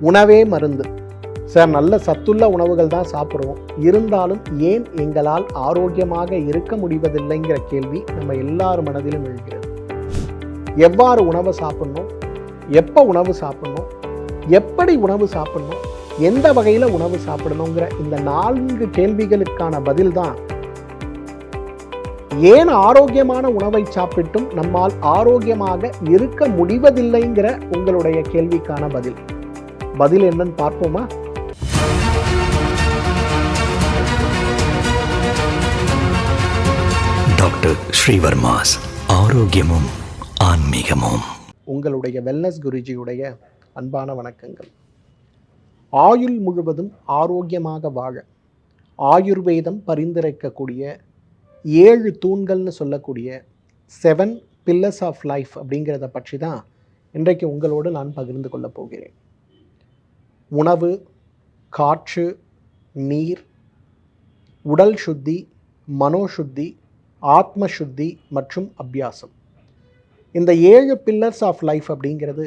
உணவே மருந்து. சார் நல்ல சத்துள்ள உணவுகள் தான் சாப்பிட்றோம் இருந்தாலும் ஏன் எங்களால் ஆரோக்கியமாக இருக்க முடிவதில்லைங்கிற கேள்வி நம்ம எல்லார் மனதிலும் எழுகிறது. எவ்வாறு உணவை சாப்பிடணும்? எப்போ உணவு சாப்பிடணும்? எப்படி உணவு சாப்பிடணும்? எந்த வகையில் உணவு சாப்பிடணுங்கிற இந்த நான்கு கேள்விகளுக்கான பதில் தான். ஏன் ஆரோக்கியமான உணவை சாப்பிட்டும் நம்மால் ஆரோக்கியமாக இருக்க முடிவதில்லைங்கிற உங்களுடைய கேள்விக்கான பதில். பதில் என்னன்னு பார்ப்போமா? டாக்டர் ஸ்ரீவர்மாஸ் ஆரோக்கியமும் ஆன்மீகமும். உங்களுடைய வெல்னஸ் குருஜியுடைய அன்பான வணக்கங்கள். ஆயுள் முழுவதும் ஆரோக்கியமாக வாழ ஆயுர்வேதம் பரிந்துரைக்கக்கூடிய ஏழு தூண்கள்னு சொல்லக்கூடிய செவன் பில்லர்ஸ் ஆஃப் லைஃப் அப்படிங்கிறத பற்றி தான் இன்றைக்கு உங்களோடு நான் பகிர்ந்து கொள்ளப் போகிறேன். உணவு காற்று நீர் உடல் சுத்தி மனோசுத்தி ஆத்ம சுத்தி மற்றும் அபியாசம். இந்த ஏழு பில்லர்ஸ் ஆஃப் லைஃப் அப்படிங்கிறது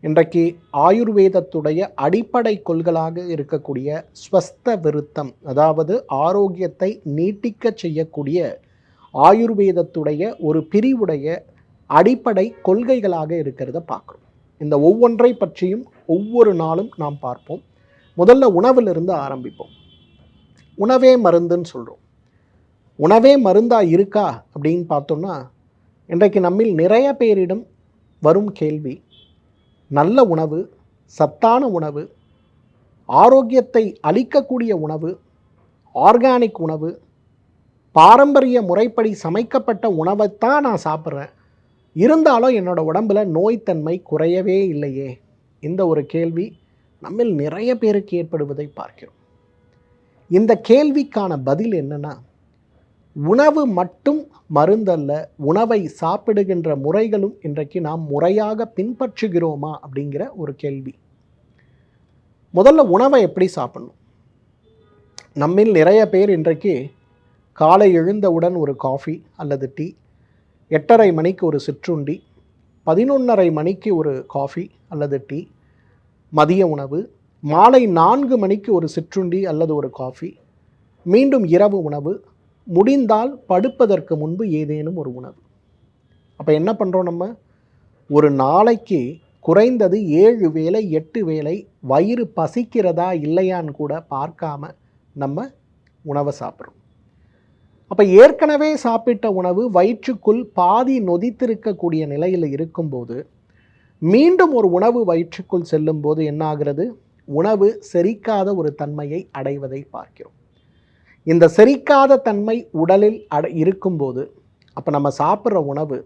இன்றைக்கு ஆயுர்வேதத்துடைய அடிப்படை கொள்களாக இருக்கக்கூடிய ஸ்வஸ்த விருத்தம் அதாவது ஆரோக்கியத்தை நீட்டிக்க செய்யக்கூடிய ஆயுர்வேதத்துடைய ஒரு பிரிவுடைய அடிப்படை கொள்கைகளாக இருக்கிறத பார்க்குறோம். இந்த ஒவ்வொன்றை பற்றியும் ஒவ்வொரு நாளும் நாம் பார்ப்போம். முதல்ல உணவிலிருந்து ஆரம்பிப்போம். உணவே மருந்துன்னு சொல்கிறோம் உணவே மருந்தாக இருக்கா அப்படின்னு பார்த்தோம்னா இன்றைக்கு நம்மில் நிறைய பேரிடம் வரும் கேள்வி நல்ல உணவு சத்தான உணவு ஆரோக்கியத்தை அளிக்கக்கூடிய உணவு ஆர்கானிக் உணவு பாரம்பரிய முறைப்படி சமைக்கப்பட்ட உணவைத்தான் நான் சாப்பிட்றேன். இருந்தாலும் என்னோட உடம்புல நோய்த்தன்மை குறையவே இல்லையே. இந்த ஒரு கேள்வி நம்மில் நிறைய பேருக்கு ஏற்படுவதை பார்க்கிறோம். இந்த கேள்விக்கான பதில் என்னென்னா உணவு மட்டும் மருந்தல்ல உணவை சாப்பிடுகின்ற முறைகளும் இன்றைக்கு நாம் முறையாக பின்பற்றுகிறோமா அப்படிங்கிற ஒரு கேள்வி. முதல்ல உணவை எப்படி சாப்பிடணும்? நம்மில் நிறைய பேர் இன்றைக்கு காலை எழுந்தவுடன் ஒரு காஃபி அல்லது டீ எட்டரை மணிக்கு ஒரு சிற்றுண்டி பதினொன்றரை மணிக்கு ஒரு காஃபி அல்லது டீ மதிய உணவு மாலை நான்கு மணிக்கு ஒரு சிற்றுண்டி அல்லது ஒரு காஃபி மீண்டும் இரவு உணவு முடிந்தால் படுப்பதற்கு முன்பு ஏதேனும் ஒரு உணவு. அப்போ என்ன பண்ணுறோம் நம்ம? ஒரு நாளைக்கு குறைந்தது ஏழு வேளை எட்டு வேளை வயிறு பசிக்கிறதா இல்லையான்னு கூட பார்க்காம நம்ம உணவை சாப்பிட்றோம். அப்போ ஏற்கனவே சாப்பிட்ட உணவு வயிற்றுக்குள் பாதி நொதித்திருக்கக்கூடிய நிலையில் இருக்கும்போது மீண்டும் ஒரு உணவு வயிற்றுக்குள் செல்லும்போது என்னாகிறது? உணவு செரிக்காத ஒரு தன்மையை அடைவதை பார்க்கிறோம். இந்த செரிக்காத தன்மை உடலில் அட இருக்கும்போது அப்போ நம்ம சாப்பிட்ற உணவு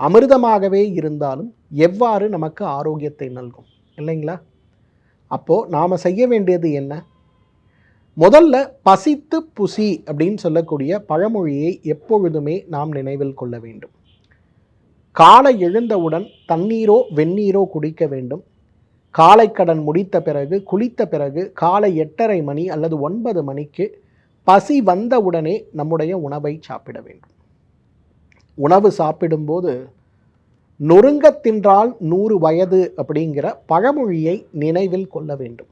அமிர்தமாகவே இருந்தாலும் எவ்வாறு நமக்கு ஆரோக்கியத்தை நல்கும்? இல்லைங்களா? அப்போது நாம் செய்ய வேண்டியது என்ன? முதல்ல பசித்து புசி அப்படின்னு சொல்லக்கூடிய பழமொழியை எப்பொழுதுமே நாம் நினைவில் கொள்ள வேண்டும். காலை எழுந்தவுடன் தண்ணீரோ வெந்நீரோ குடிக்க வேண்டும். காலை கடன் முடித்த பிறகு குளித்த பிறகு காலை எட்டரை மணி அல்லது ஒன்பது மணிக்கு பசி வந்தவுடனே நம்முடைய உணவை சாப்பிட வேண்டும். உணவு சாப்பிடும்போது நொறுங்க தின்றால் நூறு வயது அப்படிங்கிற பழமொழியை நினைவில் கொள்ள வேண்டும்.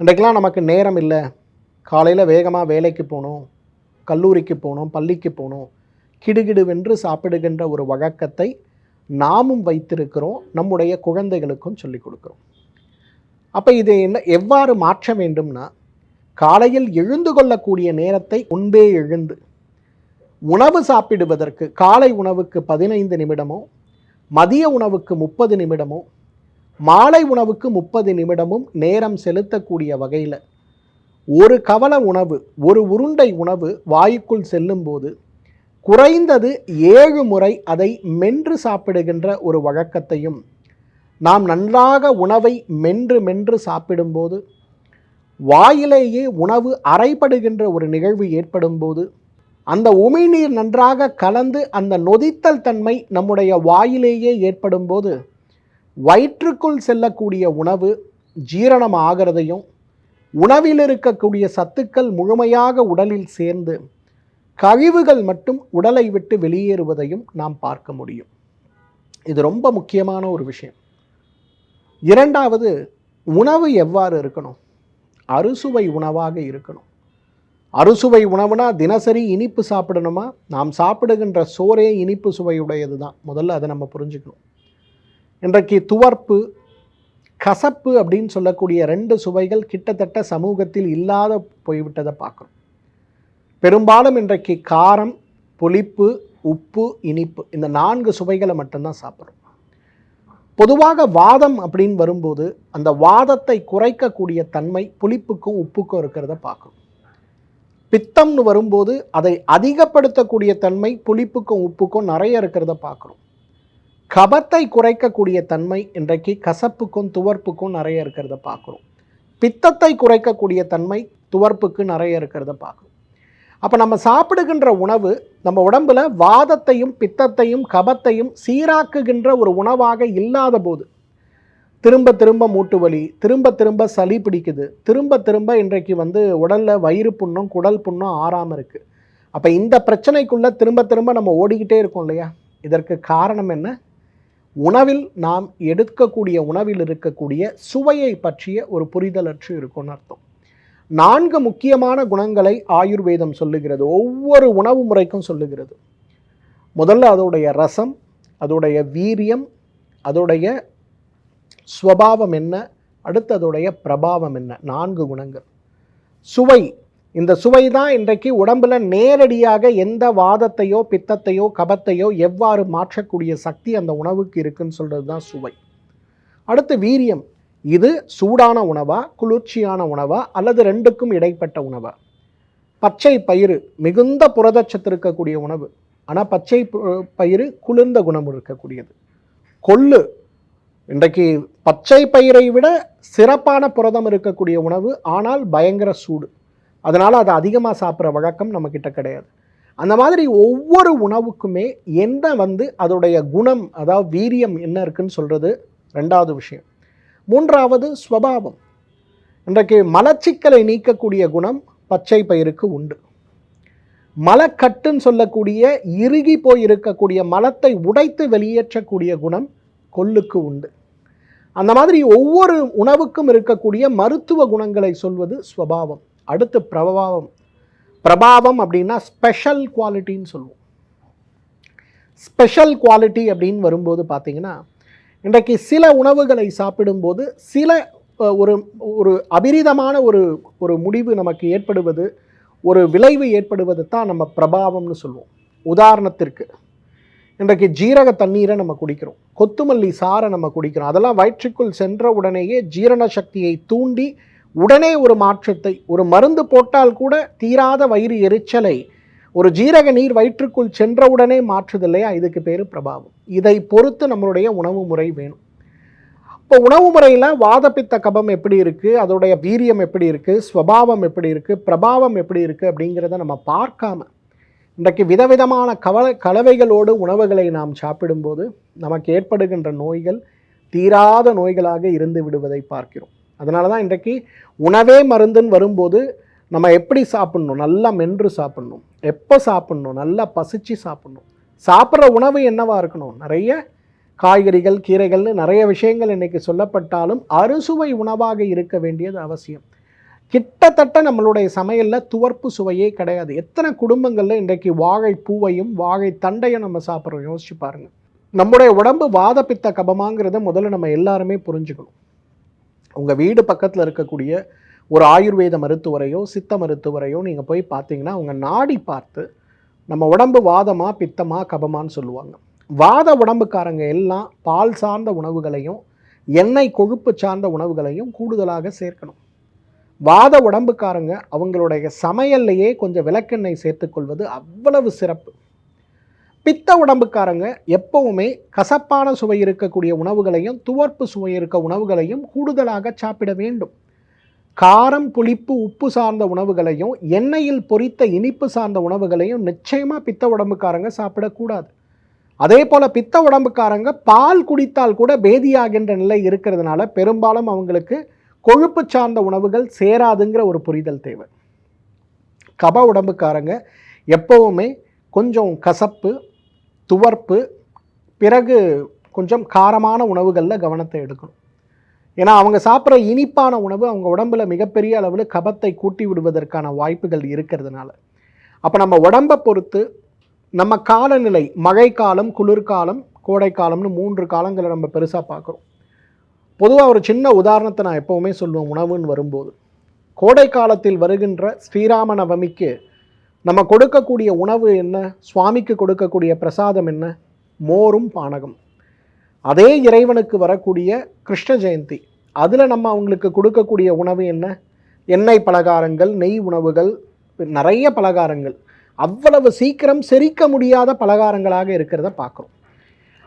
இன்றைக்கெலாம் நமக்கு நேரம் இல்லை. காலையில் வேகமாக வேலைக்கு போகணும் கல்லூரிக்கு போகணும் பள்ளிக்கு போகணும் கிடுகிடுவென்று சாப்பிடுகின்ற ஒரு வழக்கத்தை நாமும் வைத்திருக்கிறோம் நம்முடைய குழந்தைகளுக்கும் சொல்லிக் கொடுக்குறோம். அப்போ இது என்ன எவ்வாறு மாற்ற வேண்டும்னா காலையில் எழுந்து கொள்ளக்கூடிய நேரத்தை முன்பே எழுந்து உணவு சாப்பிடுவதற்கு காலை உணவுக்கு பதினைந்து நிமிடமோ மதிய உணவுக்கு முப்பது நிமிடமோ மாலை உணவுக்கு முப்பது நிமிடமும் நேரம் செலுத்தக்கூடிய வகையில் ஒரு கவல உணவு ஒரு உருண்டை உணவு வாயுக்குள் செல்லும்போது குறைந்தது ஏழு முறை அதை மென்று சாப்பிடுகின்ற ஒரு வழக்கத்தையும் நாம் நன்றாக உணவை மென்று மென்று சாப்பிடும்போது வாயிலேயே உணவு அரைப்படுகின்ற ஒரு நிகழ்வு ஏற்படும்போது அந்த உமிழ்நீர் நன்றாக கலந்து அந்த நொதித்தல் தன்மை நம்முடைய வாயிலேயே ஏற்படும்போது வயிற்றுக்குள் செல்லக்கூடிய உணவு ஜீரணம் ஆகிறதையும் உணவில் இருக்கக்கூடிய சத்துக்கள் முழுமையாக உடலில் சேர்ந்து கழிவுகள் மட்டும் உடலை விட்டு வெளியேறுவதையும் நாம் பார்க்க முடியும். இது ரொம்ப முக்கியமான ஒரு விஷயம். இரண்டாவது உணவு எவ்வாறு இருக்கணும்? அறுசுவை உணவாக இருக்கணும். அறுசுவை உணவுனா தினசரி இனிப்பு சாப்பிடணுமா? நாம் சாப்பிடுகின்ற சோறே இனிப்பு சுவையுடையது தான். முதல்ல அதை நம்ம புரிஞ்சுக்கணும். இன்றைக்கு துவர்ப்பு கசப்பு அப்படின்னு சொல்லக்கூடிய ரெண்டு சுவைகள் கிட்டத்தட்ட சமூகத்தில் இல்லாத போய்விட்டதை பார்க்குறோம். பெரும்பாலும் இன்றைக்கு காரம் புளிப்பு உப்பு இனிப்பு இந்த நான்கு சுவைகளை மட்டும்தான் சாப்பிட்றோம். பொதுவாக வாதம் அப்படின்னு வரும்போது அந்த வாதத்தை குறைக்கக்கூடிய தன்மை புளிப்புக்கும் உப்புக்கும் இருக்கிறத பார்க்குறோம். பித்தம்னு வரும்போது அதை அதிகப்படுத்தக்கூடிய தன்மை புளிப்புக்கும் உப்புக்கும் நிறைய இருக்கிறத பார்க்குறோம். கபத்தை குறைக்கக்கூடிய தன்மை இன்றைக்கு கசப்புக்கும் துவர்ப்புக்கும் நிறைய இருக்கிறத பார்க்குறோம். பித்தத்தை குறைக்கக்கூடிய தன்மை துவர்ப்புக்கு நிறைய இருக்கிறத பார்க்குறோம். அப்போ நம்ம சாப்பிடுகின்ற உணவு நம்ம உடம்பில் வாதத்தையும் பித்தத்தையும் கபத்தையும் சீராக்குகின்ற ஒரு உணவாக இல்லாத போது திரும்ப திரும்ப மூட்டு வலி திரும்ப திரும்ப சளி பிடிக்குது திரும்ப திரும்ப இன்றைக்கு வந்து உடலில் வயிறு புண்ணும் குடல் புண்ணும் ஆறாமல் இருக்குது அப்போ இந்த பிரச்சனைக்குள்ளே திரும்ப திரும்ப நம்ம ஓடிக்கிட்டே இருக்கோம் இல்லையா? இதற்கு காரணம் என்ன? உணவில் நாம் எடுக்கக்கூடிய உணவில் இருக்கக்கூடிய சுவையை பற்றிய ஒரு புரிதலற்று இருக்கும்னு அர்த்தம். நான்கு முக்கியமான குணங்களை ஆயுர்வேதம் சொல்லுகிறது. ஒவ்வொரு உணவு முறைக்கும் சொல்லுகிறது. முதல்ல அதோடைய ரசம் அதோடைய வீரியம் அதோடைய ஸ்வபாவம் என்ன அடுத்து அதோடைய பிரபாவம் என்ன? நான்கு குணங்கள். சுவை இந்த சுவை தான் இன்றைக்கு உடம்புல நேரடியாக எந்த வாதத்தையோ பித்தத்தையோ கபத்தையோ எவ்வாறு மாற்றக்கூடிய சக்தி அந்த உணவுக்கு இருக்குன்னு சொல்கிறது தான் சுவை. அடுத்து வீரியம். இது சூடான உணவா குளிர்ச்சியான உணவா அல்லது ரெண்டுக்கும் இடைப்பட்ட உணவா? பச்சை பயிறு மிகுந்த புரதச்சத்து இருக்கக்கூடிய உணவு. ஆனால் பச்சை பு- பயிறு குளிர்ந்த குணம் இருக்கக்கூடியது. கொள்ளு. இன்றைக்கு பச்சை பயிரை விட சிறப்பான புரதம் இருக்கக்கூடிய உணவு ஆனால் பயங்கர சூடு. அதனால் அதை அதிகமாக சாப்பிட்ற வழக்கம் நம்மக்கிட்ட கிடையாது. அந்த மாதிரி ஒவ்வொரு உணவுக்குமே என்ன வந்து அதோடைய குணம் அதாவது வீரியம் என்ன இருக்குன்னு சொல்கிறது ரெண்டாவது விஷயம். மூன்றாவது ஸ்வபாவம். இன்றைக்கு மலச்சிக்கலை நீக்கக்கூடிய குணம் பச்சை பயிருக்கு உண்டு. மலக்கட்டுன்னு சொல்லக்கூடிய இறுகி போய் இருக்கக்கூடிய மலத்தை உடைத்து வெளியேற்றக்கூடிய குணம் கொல்லுக்கு உண்டு. அந்த மாதிரி ஒவ்வொரு உணவுக்கும் இருக்கக்கூடிய மருத்துவ குணங்களை சொல்வது ஸ்வபாவம். அடுத்து பிரபாவம். பிரபாவம் அப்படின்னா ஸ்பெஷல் குவாலிட்டின்னு சொல்லுவோம். ஸ்பெஷல் குவாலிட்டி அப்படின்னு வரும்போது பார்த்தீங்கன்னா இன்றைக்கு சில உணவுகளை சாப்பிடும்போது சில ஒரு ஒரு அபிரிதமான ஒரு ஒரு முடிவு நமக்கு ஏற்படுவது ஒரு விளைவு ஏற்படுவது தான் நம்ம பிரபாவம்னு சொல்லுவோம். உதாரணத்திற்கு இன்றைக்கு ஜீரக தண்ணீரை நம்ம குடிக்கிறோம். கொத்துமல்லி சாறை நம்ம குடிக்கிறோம். அதெல்லாம் வயிற்றுக்குள் சென்ற உடனேயே ஜீரண சக்தியை தூண்டி உடனே ஒரு மாற்றத்தை ஒரு மருந்து போட்டால் கூட தீராத வயிறு எரிச்சலை ஒரு ஜீரக நீர் வயிற்றுக்குள் சென்றவுடனே மாற்றுது இல்லையா இதுக்கு பேர் பிரபாவம். இதை பொறுத்து நம்மளுடைய உணவு முறை வேணும். இப்போ உணவு முறையில் வாதப்பித்த கபம் எப்படி இருக்குது அதோடைய வீரியம் எப்படி இருக்குது ஸ்வபாவம் எப்படி இருக்குது பிரபாவம் எப்படி இருக்குது அப்படிங்கிறத நம்ம பார்க்காம இன்றைக்கு விதவிதமான கவலை கலவைகளோடு உணவுகளை நாம் சாப்பிடும்போது நமக்கு ஏற்படுகின்ற நோய்கள் தீராத நோய்களாக இருந்து விடுவதை பார்க்கிறோம். அதனால தான் இன்றைக்கு உணவே மருந்துன்னு வரும்போது நம்ம எப்படி சாப்பிட்ணும்? நல்லா மென்று சாப்பிட்ணும். எப்போ சாப்பிட்ணும்? நல்லா பசிச்சு சாப்பிட்ணும். சாப்பிட்ற உணவு என்னவாக இருக்கணும்? நிறைய காய்கறிகள் கீரைகள்னு நிறைய விஷயங்கள் இன்றைக்கி சொல்லப்பட்டாலும் அறுசுவை உணவாக இருக்க வேண்டியது அவசியம். கிட்டத்தட்ட நம்மளுடைய சமையலில் துவர்ப்பு சுவையே கிடையாது. எத்தனை குடும்பங்களில் இன்றைக்கு வாழை பூவையும் வாழை தண்டையும் நம்ம சாப்பிட்றோம்? யோசிச்சு பாருங்கள் நம்முடைய உடம்பு வாதப்பித்த கபமாங்கிறத முதல்ல நம்ம எல்லாருமே புரிஞ்சுக்கணும். உங்கள் வீடு பக்கத்தில் இருக்கக்கூடிய ஒரு ஆயுர்வேத மருத்துவரையோ சித்த மருத்துவரையோ நீங்கள் போய் பார்த்தீங்கன்னா அவங்க நாடி பார்த்து நம்ம உடம்பு வாதமாக பித்தமாக கபமான்னு சொல்லுவாங்க. வாத உடம்புக்காரங்க எல்லாம் பால் சார்ந்த உணவுகளையும் எண்ணெய் கொழுப்பு சார்ந்த உணவுகளையும் கூடுதலாக சேர்க்கணும். வாத உடம்புக்காரங்க அவங்களுடைய சமையல்லையே கொஞ்சம் விளக்கெண்ணெய் சேர்த்துக்கொள்வது அவ்வளவு சிறப்பு. பித்த உடம்புக்காரங்க எப்பவுமே கசப்பான சுவை இருக்கக்கூடிய உணவுகளையும் துவர்ப்பு சுவை இருக்க உணவுகளையும் கூடுதலாக சாப்பிட வேண்டும். காரம் புளிப்பு உப்பு சார்ந்த உணவுகளையும் எண்ணெயில் பொரித்த இனிப்பு சார்ந்த உணவுகளையும் நிச்சயமாக பித்த உடம்புக்காரங்க சாப்பிடக்கூடாது. அதே போல் பித்த உடம்புக்காரங்க பால் குடித்தால் கூட பேதியாகின்ற நிலை இருக்கிறதுனால பெரும்பாலும் அவங்களுக்கு கொழுப்பு சார்ந்த உணவுகள் சேராதுங்கிற ஒரு புரிதல் தேவை. கப உடம்புக்காரங்க எப்பவுமே கொஞ்சம் கசப்பு துவர்ப்பு பிறகு கொஞ்சம் காரமான உணவுகளில் கவனத்தை எடுக்கணும். ஏன்னா அவங்க சாப்பிட்ற இனிப்பான உணவு அவங்க உடம்புல மிகப்பெரிய அளவில் கபத்தை கூட்டி விடுவதற்கான வாய்ப்புகள் இருக்கிறதுனால. அப்போ நம்ம உடம்பை பொறுத்து நம்ம காலநிலை மழைக்காலம் குளிர்காலம் கோடைக்காலம்னு மூன்று காலங்களை நம்ம பெருசாக பார்க்குறோம். பொதுவாக ஒரு சின்ன உதாரணத்தை நான் எப்போவுமே சொல்லுவேன் உணவுன்னு வரும்போது. கோடை காலத்தில் வருகின்ற ஸ்ரீராம நவமிக்கு நம்ம கொடுக்கக்கூடிய உணவு என்ன? சுவாமிக்கு கொடுக்கக்கூடிய பிரசாதம் என்ன? மோரும் பானகம். அதே இறைவனுக்கு வரக்கூடிய கிருஷ்ண ஜெயந்தி. அதில் நம்ம அவங்களுக்கு கொடுக்கக்கூடிய உணவு என்ன? எண்ணெய் பலகாரங்கள் நெய் உணவுகள் நிறைய பலகாரங்கள். அவ்வளவு சீக்கிரம் செரிக்க முடியாத பலகாரங்களாக இருக்கிறத பார்க்குறோம்.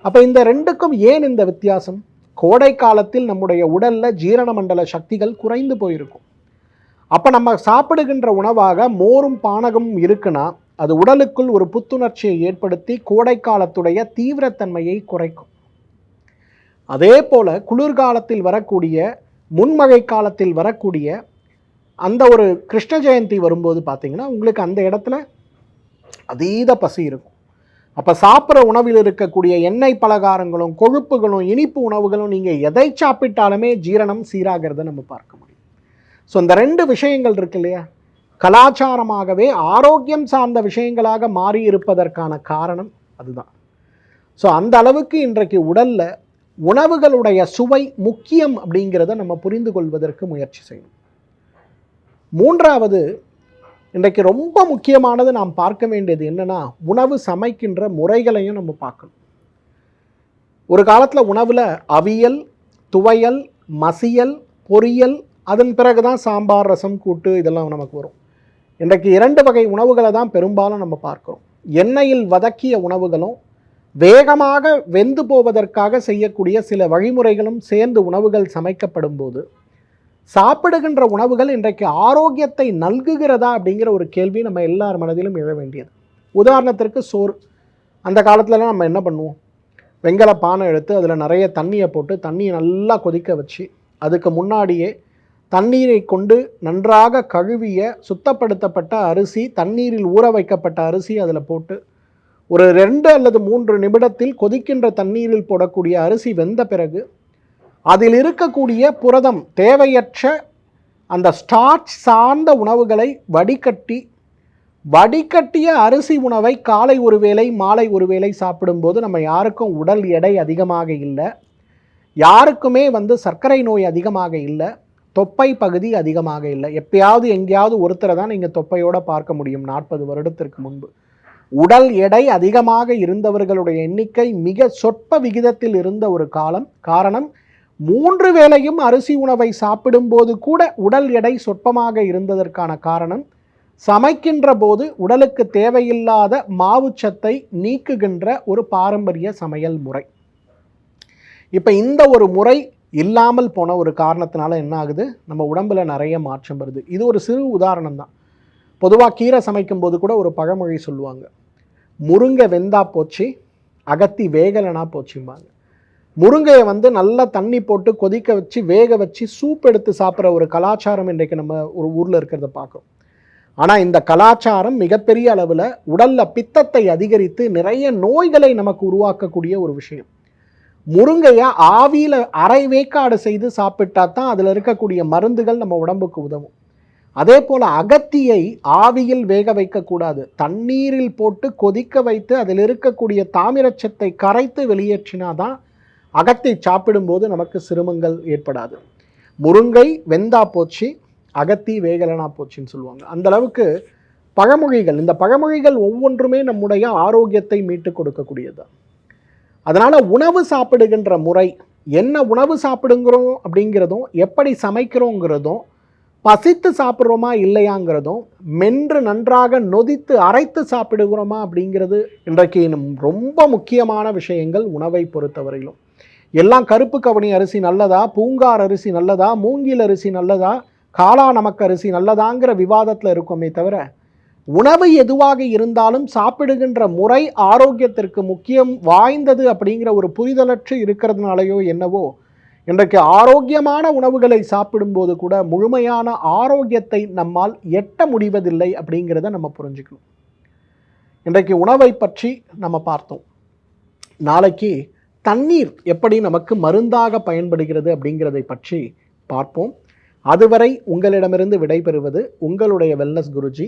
அப்போ இந்த ரெண்டுக்கும் ஏன் இந்த வித்தியாசம்? கோடை காலத்தில் நம்முடைய உடலில் ஜீரண மண்டல சக்திகள் குறைந்து போயிருக்கும். அப்போ நம்ம சாப்பிடுகின்ற உணவாக மோரும் பானகமும் இருக்குன்னா அது உடலுக்குள் ஒரு புத்துணர்ச்சியை ஏற்படுத்தி கோடைக்காலத்துடைய தீவிரத்தன்மையை குறைக்கும். அதே போல் குளிர்காலத்தில் வரக்கூடிய முன்மழை காலத்தில் வரக்கூடிய அந்த ஒரு கிருஷ்ண ஜெயந்தி வரும்போது பார்த்திங்கன்னா உங்களுக்கு அந்த இடத்துல அதீத பசி இருக்கும். அப்போ சாப்பிட்ற உணவில் இருக்கக்கூடிய எண்ணெய் பலகாரங்களும் கொழுப்புகளும் இனிப்பு உணவுகளும் நீங்கள் எதை சாப்பிட்டாலுமே ஜீரணம் சீராகிறத நம்ம பார்க்கணும். ஸோ இந்த ரெண்டு விஷயங்கள் இருக்கு இல்லையா? கலாச்சாரமாகவே ஆரோக்கியம் சார்ந்த விஷயங்களாக மாறி இருப்பதற்கான காரணம் அதுதான். ஸோ அந்த அளவுக்கு இன்றைக்கு உடலில் உணவுகளுடைய சுவை முக்கியம் அப்படிங்கிறத நம்ம புரிந்து கொள்வதற்கு முயற்சி செய்யணும். மூன்றாவது இன்றைக்கு ரொம்ப முக்கியமானது நாம் பார்க்க வேண்டியது என்னன்னா உணவு சமைக்கின்ற முறைகளையும் நம்ம பார்க்கணும். ஒரு காலத்தில் உணவில் அவியல் துவையல் மசியல் பொரியல் அதன் பிறகு தான் சாம்பார் ரசம் கூட்டு இதெல்லாம் நமக்கு வரும். இன்றைக்கு இரண்டு வகை உணவுகளை தான் பெரும்பாலும் நம்ம பார்க்குறோம். எண்ணெயில் வதக்கிய உணவுகளும் வேகமாக வெந்து போவதற்காக செய்யக்கூடிய சில வழிமுறைகளும் சேர்ந்து உணவுகள் சமைக்கப்படும் போது சாப்பிடுகின்ற உணவுகள் இன்றைக்கு ஆரோக்கியத்தை நல்குகிறதா அப்படிங்கிற ஒரு கேள்வி நம்ம எல்லார் மனதிலும் எழ வேண்டியது. உதாரணத்திற்கு சோறு. அந்த காலத்துலலாம் நம்ம என்ன பண்ணுவோம்? வெங்கல பானை எடுத்து அதில் நிறைய தண்ணியை போட்டு தண்ணியை நல்லா கொதிக்க வச்சு அதுக்கு முன்னாடியே தண்ணீரை கொண்டு நன்றாக கழுவிய சுத்தப்படுத்தப்பட்ட அரிசி தண்ணீரில் ஊற வைக்கப்பட்ட அரிசி அதில் போட்டு ஒரு ரெண்டு அல்லது மூன்று நிமிடத்தில் கொதிக்கின்ற தண்ணீரில் போடக்கூடிய அரிசி வெந்த பிறகு அதில் இருக்கக்கூடிய புரதம் தேவையற்ற அந்த ஸ்டார்ச் சார்ந்த உணவுகளை வடிகட்டி வடிகட்டிய அரிசி உணவை காலை ஒரு வேளை மாலை ஒரு வேளை சாப்பிடும்போது நம்ம யாருக்கும் உடல் எடை அதிகமாக இல்லை. யாருக்குமே வந்து சர்க்கரை நோய் அதிகமாக இல்லை. தொப்பை பகுதி அதிகமாக இல்லை. எப்பயாவது எங்கேயாவது ஒருத்தரை தான் நீங்கள் தொப்பையோட பார்க்க முடியும் நாற்பது வருடத்திற்கு முன்பு. உடல் எடை அதிகமாக இருந்தவர்களுடைய எண்ணிக்கை மிக சொற்ப விகிதத்தில் இருந்த ஒரு காலம். காரணம் மூன்று வேளையும் அரிசி உணவை சாப்பிடும்போது கூட உடல் எடை சொற்பமாக இருந்ததற்கான காரணம் சமைக்கின்ற போது உடலுக்கு தேவையில்லாத மாவுச்சத்தை நீக்குகின்ற ஒரு பாரம்பரிய சமையல் முறை. இப்போ இந்த ஒரு முறை இல்லாமல் போன ஒரு காரணத்தினால என்ன ஆகுது? நம்ம உடம்புல நிறைய மாற்றம் வருது. இது ஒரு சிறு உதாரணம் தான் பொதுவாக கீரை சமைக்கும் போது கூட ஒரு பழமொழி சொல்லுவாங்க. முருங்கை வெந்தா போச்சு அகத்தி வேகலைனா போச்சும்பாங்க. முருங்கையை வந்து நல்லா தண்ணி போட்டு கொதிக்க வச்சு வேக வச்சு சூப் எடுத்து சாப்பிட்ற ஒரு கலாச்சாரம் இன்றைக்கு நம்ம ஒரு ஊரில் இருக்கிறத பார்க்குறோம். ஆனால் இந்த கலாச்சாரம் மிகப்பெரிய அளவில் உடலில் பித்தத்தை அதிகரித்து நிறைய நோய்களை நமக்கு உருவாக்கக்கூடிய ஒரு விஷயம். முருங்கையை ஆவியில் அரை வேக்காடு செய்து சாப்பிட்டா தான் அதில் இருக்கக்கூடிய மருந்துகள் நம்ம உடம்புக்கு உதவும். அதே போல் அகத்தியை ஆவியில் வேக வைக்கக்கூடாது. தண்ணீரில் போட்டு கொதிக்க வைத்து அதில் இருக்கக்கூடிய தாமிரச்சத்தை கரைத்து வெளியேற்றினாதான் அகத்தை சாப்பிடும்போது நமக்கு சிரமங்கள் ஏற்படாது. முருங்கை வெந்தா போச்சு அகத்தி வேகலனா போச்சுன்னு சொல்லுவாங்க. அந்த அளவுக்கு பழமொழிகள் இந்த பழமொழிகள் ஒவ்வொன்றுமே நம்முடைய ஆரோக்கியத்தை மீட்டு கொடுக்கக்கூடியது. அதனால் உணவு சாப்பிடுகின்ற முறை என்ன உணவு சாப்பிடுங்கிறோம் அப்படிங்கிறதும் எப்படி சமைக்கிறோங்கிறதும் பசித்து சாப்பிட்றோமா இல்லையாங்கிறதும் மென்று நன்றாக நொதித்து அரைத்து சாப்பிடுகிறோமா அப்படிங்கிறது இன்றைக்கு நம் ரொம்ப முக்கியமான விஷயங்கள் உணவை பொறுத்தவரையிலும். எல்லாம் கருப்பு கவனி அரிசி நல்லதா பூங்கார் அரிசி நல்லதா மூங்கில் அரிசி நல்லதா காளா நமக்கு அரிசி நல்லதாங்கிற விவாதத்தில் இருக்கோமே தவிர உணவு எதுவாக இருந்தாலும் சாப்பிடுகின்ற முறை ஆரோக்கியத்திற்கு முக்கியம் வாய்ந்தது அப்படிங்கிற ஒரு புரிதலற்று இருக்கிறதுனாலையோ என்னவோ இன்றைக்கு ஆரோக்கியமான உணவுகளை சாப்பிடும்போது கூட முழுமையான ஆரோக்கியத்தை நம்மால் எட்ட முடிவதில்லை அப்படிங்கிறத நம்ம புரிஞ்சுக்கணும். இன்றைக்கு உணவை பற்றி நம்ம பார்த்தோம். நாளைக்கு தண்ணீர் எப்படி நமக்கு மருந்தாக பயன்படுகிறது அப்படிங்கிறதை பற்றி பார்ப்போம். அதுவரை உங்களிடமிருந்து விடைபெறுவது உங்களுடைய வெல்னஸ் குருஜி.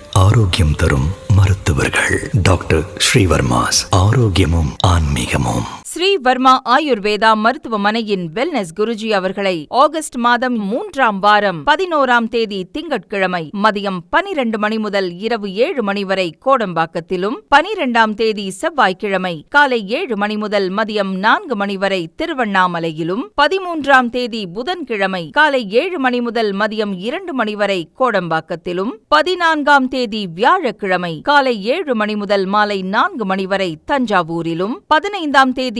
ஆரோக்கியம் தரும் மருத்துவர்கள். டாக்டர் ஸ்ரீவர்மாஸ் ஆரோக்கியமும் ஆன்மீகமும். ஸ்ரீ வர்மா ஆயுர்வேதா மருத்துவமனையின் வெல்னஸ் குருஜி அவர்களை ஆகஸ்ட் மாதம் மூன்றாம் வாரம் பதினோராம் தேதி திங்கட்கிழமை மதியம் பனிரெண்டு மணி முதல் இரவு ஏழு மணி வரை கோடம்பாக்கத்திலும் பனிரெண்டாம் தேதி செவ்வாய்க்கிழமை காலை ஏழு மணி முதல் மதியம் நான்கு மணி வரை திருவண்ணாமலையிலும் பதிமூன்றாம் தேதி புதன்கிழமை காலை ஏழு மணி முதல் மதியம் இரண்டு மணி வரை கோடம்பாக்கத்திலும் பதினான்காம் தேதி வியாழக்கிழமை காலை ஏழு மணி முதல் மாலை நான்கு மணி வரை தஞ்சாவூரிலும் பதினைந்தாம் தேதி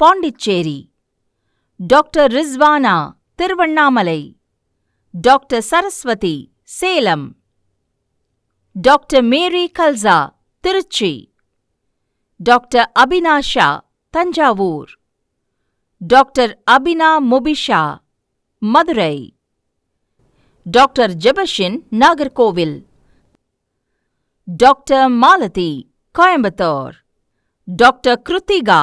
Pondicherry. Doctor Rizwana Tiruvannamalai. Doctor Saraswathi Salem. Doctor Mary Kalsa Trichy. Doctor Abinasha Thanjavur. Doctor Abina Mubisha Madurai. Doctor Jebashin Nagercoil. Doctor Malathi Coimbatore. Doctor Kiruthika